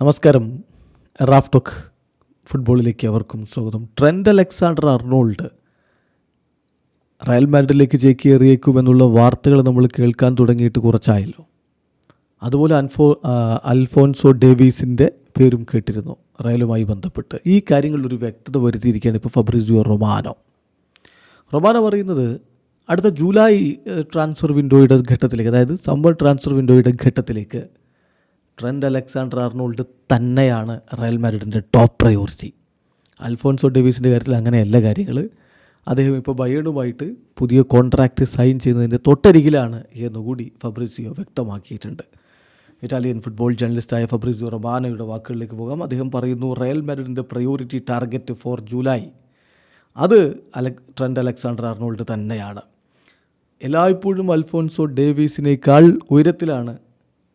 നമസ്കാരം. Raf talk ഫുട്ബോളിലേക്ക് അവർക്കും സ്വാഗതം. ട്രെൻഡ് അലക്സാണ്ടർ അർണോൾഡ് റയൽ മാഡ്രിഡിലേക്ക് ചേക്കേറിയേക്കുമെന്നുള്ള വാർത്തകൾ നമ്മൾ കേൾക്കാൻ തുടങ്ങിയിട്ട് കുറച്ചായല്ലോ. അതുപോലെ അൻഫോ അൽഫോൻസോ ഡേവീസിന്റെ പേരും കേട്ടിരുന്നു. റയലുമായി ബന്ധപ്പെട്ട്. ഈ കാര്യങ്ങളിൽ ഒരു വ്യക്തത വരുത്തിയിരിക്കുകയാണ് ഇപ്പോൾ ഫബ്രിസിയോ റൊമാനോ. റൊമാനോ പറയുന്നത് അടുത്ത ജൂലൈ ട്രാൻസ്ഫർ വിൻഡോയുടെ ഘട്ടത്തിലേക്ക് അതായത് സമ്മർ ട്രാൻസ്ഫർ വിൻഡോയുടെ ഘട്ടത്തിലേക്ക് ട്രെൻഡ് അലക്സാണ്ടർ അർണോൾഡ് തന്നെയാണ് റയൽ മാഡ്രിഡിന്റെ ടോപ്പ് പ്രയോറിറ്റി. അൽഫോൺസോ ഡേവീസിന്റെ കാര്യത്തിൽ അങ്ങനെയല്ല കാര്യങ്ങൾ. അദ്ദേഹം ഇപ്പോൾ ബയേണുമായിട്ട് പുതിയ കോൺട്രാക്റ്റ് സൈൻ ചെയ്യുന്നതിന്റെ തൊട്ടരികിലാണ് എന്നുകൂടി ഫബ്രിസിയോ വ്യക്തമാക്കിയിട്ടുണ്ട്. ഇറ്റാലിയൻ ഫുട്ബോൾ ജേർണലിസ്റ്റായ ഫബ്രിസിയോ റബാനയുടെ വാക്കുകളിലേക്ക് പോകാം. അദ്ദേഹം പറയുന്നു റയൽ മാഡ്രിഡിന്റെ പ്രയോറിറ്റി ടാർഗറ്റ് ഫോർ ജൂലൈ. അത് അലക് ട്രെൻഡ് അലക്സാണ്ടർ അർണോൾഡ് തന്നെയാണ്. എല്ലായ്പ്പോഴും അൽഫോൺസോ ഡേവീസിനേക്കാൾ ഉയരത്തിലാണ്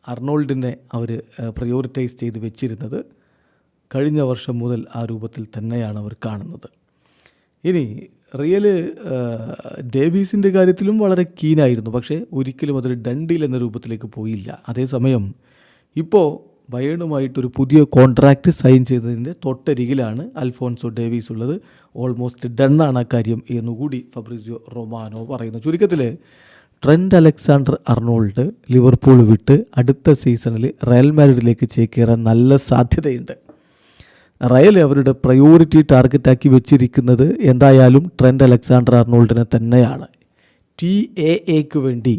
അർണോൾഡിനെ അവർ പ്രയോറിറ്റൈസ് ചെയ്ത് വെച്ചിരുന്നത് കഴിഞ്ഞ വർഷം മുതൽ ആ രൂപത്തിൽ തന്നെയാണ് അവർ കാണുന്നത്. ഇനി റിയൽ ഡേവീസിന്റെ കാര്യത്തിലും വളരെ കീനായിരുന്നു പക്ഷേ ഒരിക്കലും അതൊരു ഡണ്ടിൽ എന്ന രൂപത്തിലേക്ക് പോയില്ല. അതേസമയം ഇപ്പോൾ ബയേണുമായിട്ടൊരു പുതിയ കോൺട്രാക്റ്റ് സൈൻ ചെയ്തതിന്റെ തൊട്ടരികിലാണ് അൽഫോൺസോ ഡേവീസ് ഉള്ളത്. ഓൾമോസ്റ്റ് ഡണ്ണാണ് ആ കാര്യം എന്നുകൂടി ഫബ്രിസിയോ റൊമാനോ പറയുന്നു. ചുരുക്കത്തിൽ ട്രെൻഡ് അലക്സാണ്ടർ അർണോൾഡ് ലിവർപൂൾ വിട്ട് അടുത്ത സീസണിൽ റയൽ മാരിഡിലേക്ക് ചേക്കേറാൻ നല്ല സാധ്യതയുണ്ട്. റയൽ അവരുടെ പ്രയോറിറ്റി ടാർഗറ്റാക്കി വെച്ചിരിക്കുന്നത് എന്തായാലും ട്രെൻഡ് അലക്സാണ്ടർ അർണോൾഡിനെ തന്നെയാണ്. ടി എ എക്ക് വേണ്ടി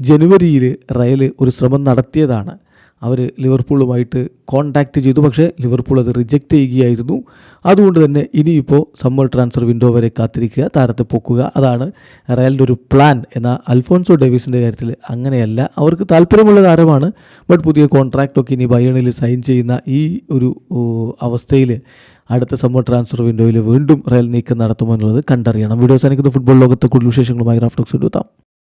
ജനുവരിയിൽ റയൽ ഒരു ശ്രമം നടത്തിയതാണ്. അവർ ലിവർപൂളുമായിട്ട് കോണ്ടാക്റ്റ് ചെയ്തു. പക്ഷേ ലിവർപൂൾ അത് റിജക്റ്റ് ചെയ്യുകയായിരുന്നു. അതുകൊണ്ട് തന്നെ ഇനിയിപ്പോൾ സമ്മർ ട്രാൻസ്ഫർ വിൻഡോ വരെ കാത്തിരിക്കുക താരത്തെ പൊക്കുക. അതാണ് റയലിന്റെ ഒരു പ്ലാൻ എന്നാൽ അൽഫോൺസോ ഡേവിസിന്റെ കാര്യത്തിൽ അങ്ങനെയല്ല. അവർക്ക് താല്പര്യമുള്ള താരമാണ്. ബട്ട് പുതിയ കോൺട്രാക്റ്റൊക്കെ ഇനി ബയണിൽ സൈൻ ചെയ്യുന്ന ഈ ഒരു അവസ്ഥയിൽ അടുത്ത സമ്മർ ട്രാൻസ്ഫർ വിൻഡോയിൽ വീണ്ടും റയൽ നീക്കം നടത്തുമെന്നുള്ളത് കണ്ടറിയണം. വീഡിയോസ് എനിക്ക് ഫുട്ബോൾ ലോകത്തെ കൂടുതൽ വിശേഷങ്ങളുമായി റാഫ്റ്റോക്സ് എടുത്താം